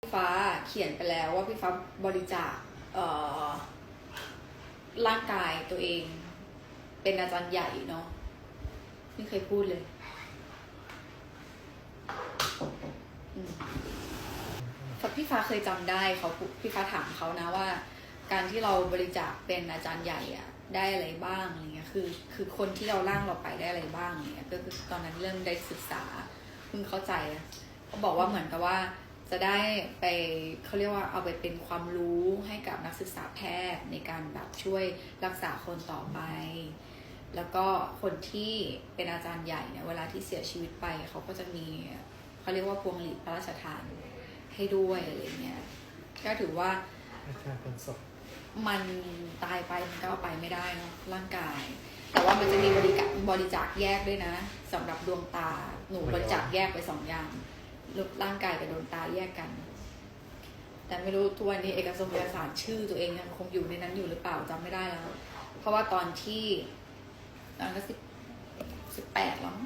พี่ฟ้าเขียนไปแล้วว่าพี่ฟ้าบริจาคเอ่อร่างกายตัวเอง เป็นอาจารย์ใหญ่เนาะไม่เคยพูดเลยอืมพี่ฟ้าเคยจำได้เขาพี่ฟ้าถามเขานะว่า การที่เราบริจาคเป็นอาจารย์ใหญ่อะได้อะไรบ้างอะไรเงี้ยคือ คือคนที่เราล่างเราไปได้อะไรบ้างเงี้ยก็คือตอนนั้นเริ่มได้ศึกษาเพิ่งเข้าใจเขาบอกว่าเหมือนกับว่า จะได้ไปเขาเรียกว่าเอาไปเป็นความรู้ให้กับนักศึกษาแพทย์ในการแบบช่วยรักษาคนต่อไป แล้วก็คนที่เป็นอาจารย์ใหญ่เนี่ยเวลาที่เสียชีวิตไปเขาก็จะมีเขาเรียกว่าพวงหลีดพระราชทานให้ด้วยอะไรเงี้ยก็ถือว่าเป็นศพมันตายไปมันก็เอาไปไม่ได้เนอะร่างกาย แต่ว่ามันจะมีบริจาคบริจาคแยกด้วยนะสำหรับดวงตาหนูบริจาคแยกไปสองอย่าง ร่างกายกับดวงตาแยกกัน แต่ไม่รู้ทุกวันนี้เอกสารเอกสารชื่อตัวเองยังคงอยู่ในนั้นอยู่หรือเปล่าจำไม่ได้แล้ว เพราะว่าตอนที่ตอนก็สิบสิบแปดแล้ว